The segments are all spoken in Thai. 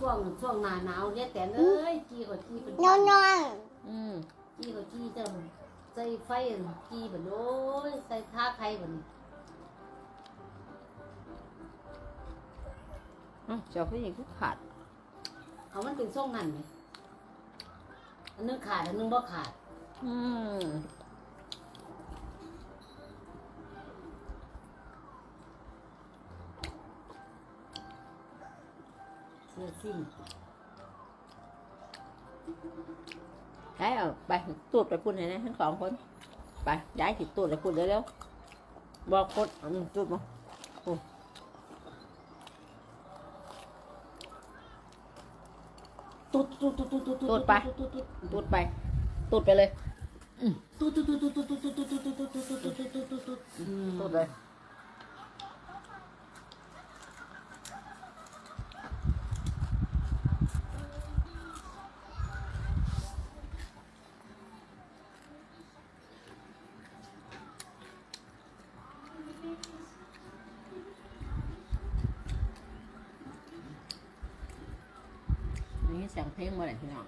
ช่วงช่วงหน้าหนาวเนี่ยแต่เอ้ยกี้ก็กี้เป็นนอนนอนอืมกี้ก็กี้จะใส่ไฟกี้แบบโอ้ยใส่ท่าไข่แบบนี้อ้าวเจ้าผู้หญิงก็ขาด เอามันเป็นช่วงนั้นไหมอันนึงขาดอันนึงบ่ขาด อืม เสื้อสิ้นย้ายเอาไปตูดไปพูดให้นะทั้งสองคน ไปย้ายถิตูดไปพูดเร็วๆบอกคนอืมตูดมาตุ๊ดตุ๊ดตุ๊ดตุ๊ดตุ๊ดตุ๊ดตุ๊ดตุ๊ดตูดไปตูดไปเลยตุ๊ดตุ๊ดตุ๊ดตุ๊ดตุ๊ดตุ๊ดตุ๊ดตุ๊ดตุ๊ดตุ๊ดตุ๊ดตุ๊ดตุ๊ดตุ๊ดตูดเลย นี่ เสียงเพลงมาเลยพี่น้อง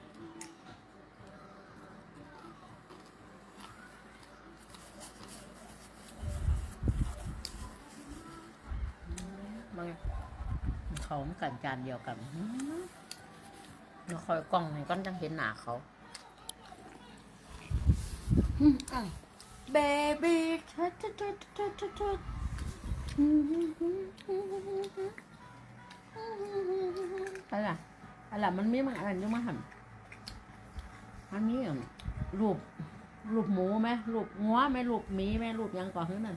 มาไงเขาเหมือนกันจานเดียวกันอื้อเราคอยกล้องนี่ก็จังเห็นหน้าเขาเบบี้ทัดทัดทัดทัดทัดทัดอะไรล่ะ อะไรมันมีมันอะไรอยู่มาหันมันมีอะรูปรูปหมูไหมรูปงัวไหมรูปหมีไหมรูปหยังก่อนขึ้นนั่น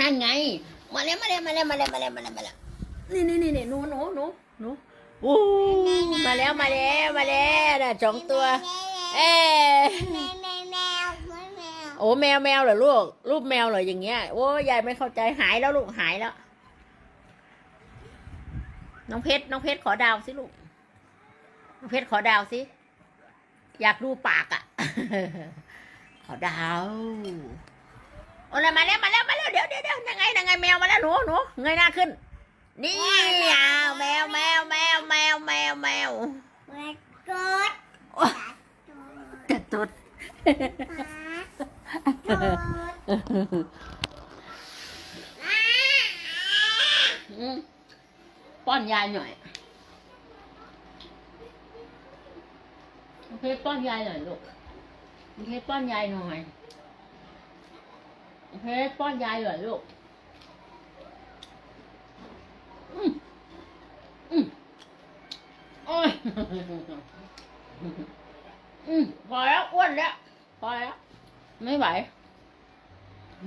นั่นไงมาแล้วมาแล้วมาแล้วมาแล้วมาแล้วมาแล้วมาแล้วนี่นี่นี่นี่หนูหนูหนูหนู โอ้มาแล้วมาแล้วมาแล้วนะสองตัว เอ๊ะโอ้แมวแมวเหรอลูกรูปแมวเหรออย่างเงี้ยโอ้ยายไม่เข้าใจหายแล้วลูกหายแล้ว น้องเพชรน้องเพชรขอดาวสิลูกน้องเพชรขอดาวสิอยากดูปากอะ ขอดาวโอ้ยมาแล้วมาแล้วมาแล้วเดี๋ยวเดี๋ยวเดี๋ยวยังไงยังไงแมวมาแล้วหนูหนูเงยหน้าขึ้น นี่อ้าวแมวแมวแมวแมวแมวแมวกดโอ้ยกระตุดกป้อนยายหน่อยโอเคป้อนยายหน่อยลูกโอเคป้อนยายหน่อยโอเคป้อนยายหน่อยลูกอืมอืมโอ้ยอืมพอแล้วอ้วนแล้วพอแล้ว ไม่ไหว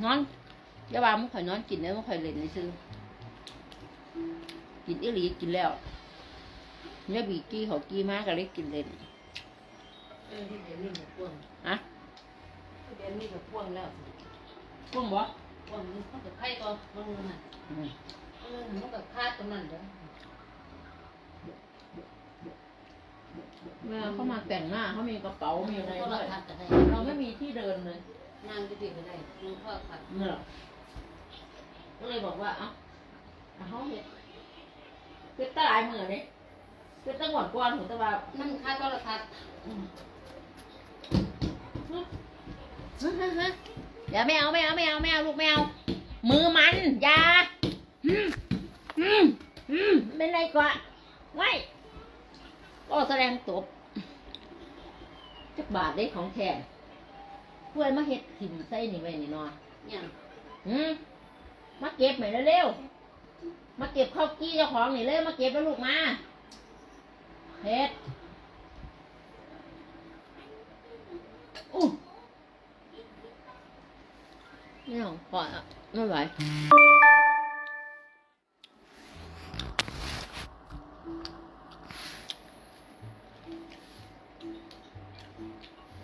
นอนอย่าว่ามึงข่อยนอนกินแล้วมึงข่อยเล่นในซื้อกินอีหลีกินแล้วเนี่ยบีกี้เขากี้มากก็เลยกินเล่นเออที่เดี๋ยวนี้กับพวงอะเดี๋ยวนี้กับพวงแล้วพวกบ่พวงนี้เขาจะไข่ตัวมันน่ะอืมเออมันก็คาดตรงนั้นเด้อ เวลาเขามาแต่งหน้าเขามีกระเป๋า มีอะไรก็ด้เราวยทำกันได้เราไม่มีที่เดินเลย นั่งจะดีก็ได้นั่งข้อขัดเนี่ยหรอก็เลยบอกว่า เอ้าเอาเขาเห็ดเป็นตะหลายมือเนี่ยเป็นตั้งหวดกวนหัวตะว่านั่งคาดก็เราทัดเดี๋ยวไม่เอาไม่เอาไม่เอาไม่เอาลูกไม่เอามือมันอย่าอืมอืมอืมเป็นไรกว่าไว้ก็ แสดงตบจักบาทได้ของแทนเพื่อนมาเฮ็ดถิ่มใส่นี่ไว้นี่เนอนเนี่ยอืมมาเก็บใหม่เร็วๆมาเก็บข้าวกี้เจ้าของนี่เลยมาเก็บแล้วลูกมาเฮ็ดอู้ไม่เอาพอละไม่ไหว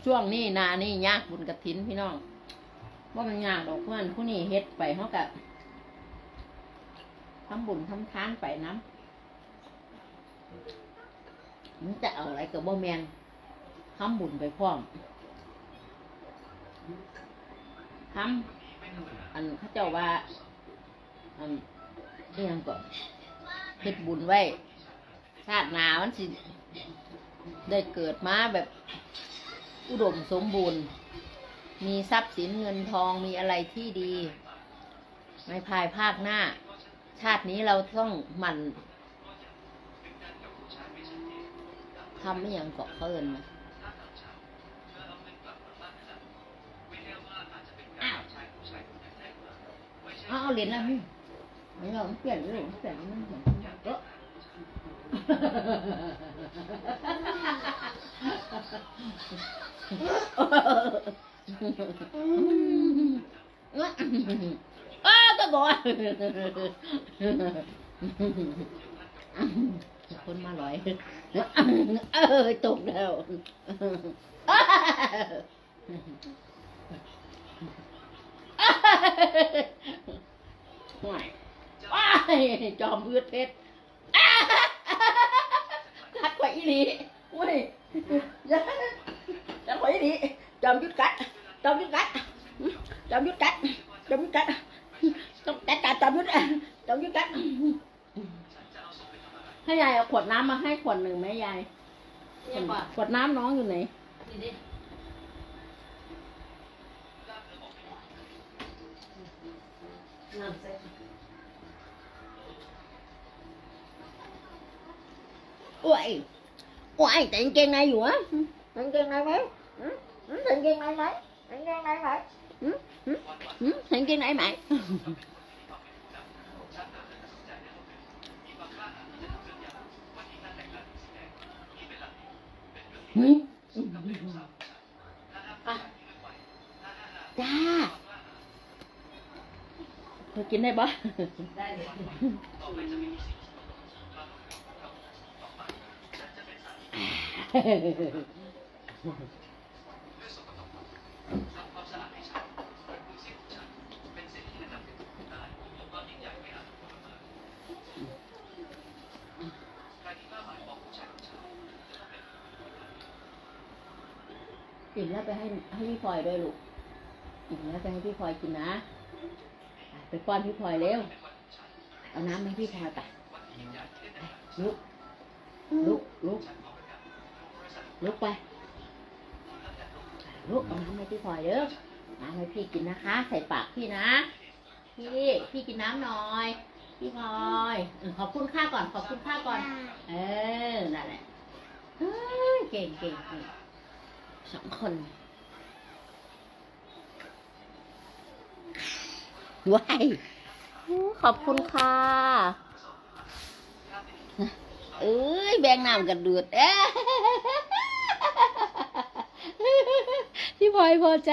ช่วงนี้นานี่ยากบุญกระถินพี่น้องว่ามันยากดอกเพื่อนผู้นี้เฮ็ดไปเขากะทำบุญทำทานไปน้ำมันจะเอาอะไรกับบ่แมนทำบุญไปพร้อมทำอันเขาเจ้าว่าอันเรียงก่อนเฮ็ดบุญไว้ ชาติหนามันสิได้เกิดมาแบบ อุดมสมบูรณ์ มีทรัพย์สินเงินทองมีอะไรที่ดี ในภายภาคหน้า ชาตินี้เราต้องหมั่นทำไม่อย่างเกาะเขาเอินไหมอ้าวเอาเหรียญนะพี่ไม่เราเปลี่ยนเลยเปลี่ยนมันเหมือนเออ อ้าวก็บอกคนมาลอย เออตกแล้วว้ายจอมพืชเพชรกัดไว้อีห ลีเว้ยกัดไว้อีหลีจอมยุดกัดจอมยุดกัดจอมยุดกัดจอมยุดกัดต้องจัดการจอมยุดจอมยุดกัดให้ยายเอาขวดน้ำมาให้ขวดหนึ่งไหมยายเนี่ยก่อนขวดน้ำน้องอยู่ไหนนี่ดิน้ำใส่โอ้ย โอ้ยแต่กางเกงในอยู่อะแต่กางเกงใอิ่มแล้วไปให้ให้พี่พลอยด้วยลูกอิ่มแล้วไปให้พี่พลอยกินนะ ไปป้อนพี่พลอยเร็ว เอาน้ำให้พี่พลอยไปลุกลุกลุก ลุกไปลุกเอาน้ำให้พี่พลอยเด้อน้ำให้พี่กินนะคะ ใส่ปากพี่นะ พี่พี่กินน้ำหน่อย พี่พลอยขอบคุณค่าก่อน ขอบคุณค่าก่อน เออนั่นแหละเฮ้ยเก่งเก่งเก่งสองคนว้ายขอบคุณค่ะเอ้ยแบ่งน้ำกันดูดเอ้ย พี่พลอยพอใจ